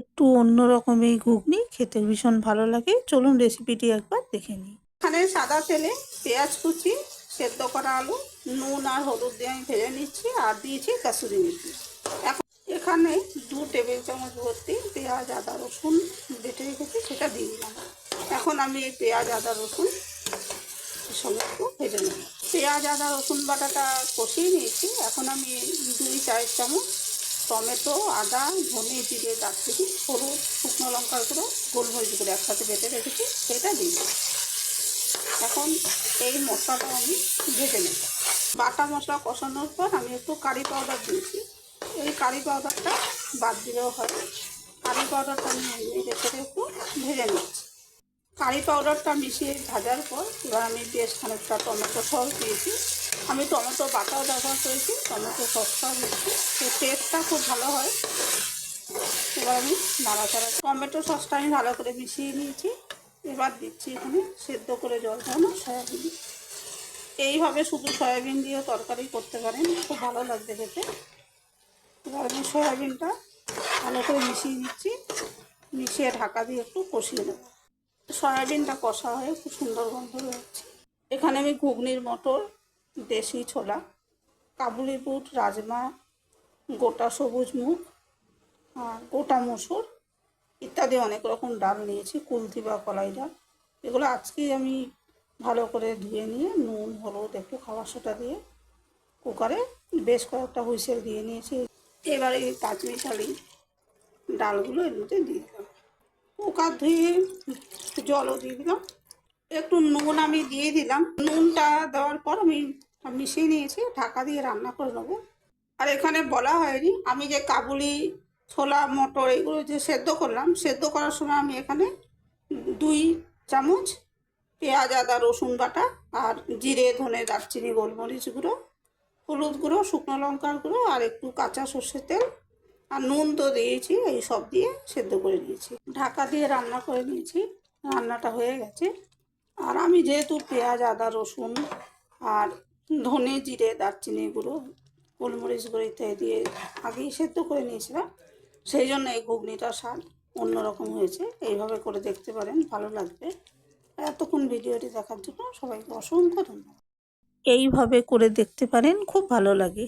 একটু অন্যরকম এই ঘুগনি, খেতে ভীষণ ভালো লাগে। চলুন রেসিপিটি একবার দেখে নিই। এখানে সাদা তেলে পেঁয়াজ কুচি, সেদ্ধ করা আলু, নুন আর হলুদ দিয়ে আমি ভেজে নিচ্ছি আর দিয়েছি কাসুরি মেথি। এখন এখানে দু টেবিল চামচ ভর্তি পেঁয়াজ, আদা, রসুন বেটে রেখেছি, সেটা দিয়ে দিলাম। এখন আমি এই পেঁয়াজ, আদা, রসুন একটু ভেজে নেব। পেঁয়াজ, আদা, রসুন বাটাটা কষিয়ে নিয়েছি। এখন আমি দুই চায়ের চামচ টমেটো, আদা, ধনে জিরে, দারচিনি, হলুদ, শুকনো লঙ্কার গুঁড়ো, গোলমরিচ গুঁড়ো একসাথে বেটে রেখেছি, সেটা দিই এখন এই মশলাটা আমি ভেজে নেব। বাটা মশলা কষানোর পর আমি একটু কারি পাউডার দিয়েছি। এই কারি পাউডারটা বাদ দিলেও হয়। কারি পাউডারটা আমি রেখে একটু ভেজে নিচ্ছি। কারি পাউডারটা মিশিয়ে ভাজার পর এবার আমি বেশ খানিকটা টমেটো সস দিয়েছি। আমি টমেটো বাটাও ব্যবহার করেছি, টমেটো সসটাও দিয়েছি। সেই টেস্টটা খুব ভালো হয়। এবার আমি নাড়াচাড়া টমেটো সসটা আমি ভালো করে মিশিয়ে নিয়েছি। এবার দিচ্ছি এখানে সেদ্ধ করে জল খাওয়ানো সয়াবিন। এইভাবে শুধু সয়াবিন দিয়েও তরকারি করতে পারেন, খুব ভালো লাগবে খেতে। এবার আমি সয়াবিনটা ভালো করে মিশিয়ে নিচ্ছি। মিশিয়ে ঢাকা দিয়ে একটু কষিয়ে নেব। সয়াবিনটা কষা হয়ে খুব সুন্দর গন্ধ রয়েছে এখানে আমি ঘুগনির মটর, দেশি ছোলা, কাবুলি বুট, রাজমা, গোটা সবুজ মুগ আর গোটা মসুর ইত্যাদি অনেক রকম ডাল নিয়েছি কুলতি বা কলাই ডাল। এগুলো আজকেই আমি ভালো করে ধুয়ে নিয়ে, নুন, হলুদ একটু খাবার সোটা দিয়ে কুকারে বেশ কয়েকটা হুইসেল দিয়ে নিয়েছি। এবারে এই পাঁচমিশালি ডালগুলো এর মধ্যে দিয়ে কুকার ধুয়ে জলও দিয়ে দিলাম। একটু নুন আমি দিয়ে দিলাম। নুনটা দেওয়ার পর আমি মিশিয়ে নিয়েছি, ঢাকা দিয়ে রান্না করে নেব। আর এখানে বলা হয়নি, আমি যে কাবুলি, ছোলা, মটর এগুলো যে সেদ্ধ করলাম, সেদ্ধ করার সময় আমি এখানে দুই চামচ পেঁয়াজ, আদা, রসুন বাটা আর জিরে, ধনে, দারচিনি, গোলমরিচ গুঁড়ো, হলুদ গুঁড়ো, শুকনো লঙ্কার গুঁড়ো আর একটু কাঁচা সর্ষের তেল আর নুন তো দিয়েছি, এই সব দিয়ে সেদ্ধ করে নিয়েছি ঢাকা দিয়ে রান্না করে নিয়েছি, রান্নাটা হয়ে গেছে। আর আমি যেহেতু পেঁয়াজ, আদা, রসুন আর ধনে জিরে, দারচিনি গুঁড়ো, গোলমরিচ গুঁড়ো ইত্যাদি দিয়ে আগেই সেদ্ধ করে নিয়েছিলাম, সেই জন্য এই ঘুগনিটার স্বাদ অন্যরকম হয়েছে। এইভাবে করে দেখতে পারেন, ভালো লাগবে। এতক্ষণ ভিডিওটি দেখার জন্য সবাইকে অসংখ্য ধন্যবাদ। এইভাবে করে দেখতে পারেন, খুব ভালো লাগে।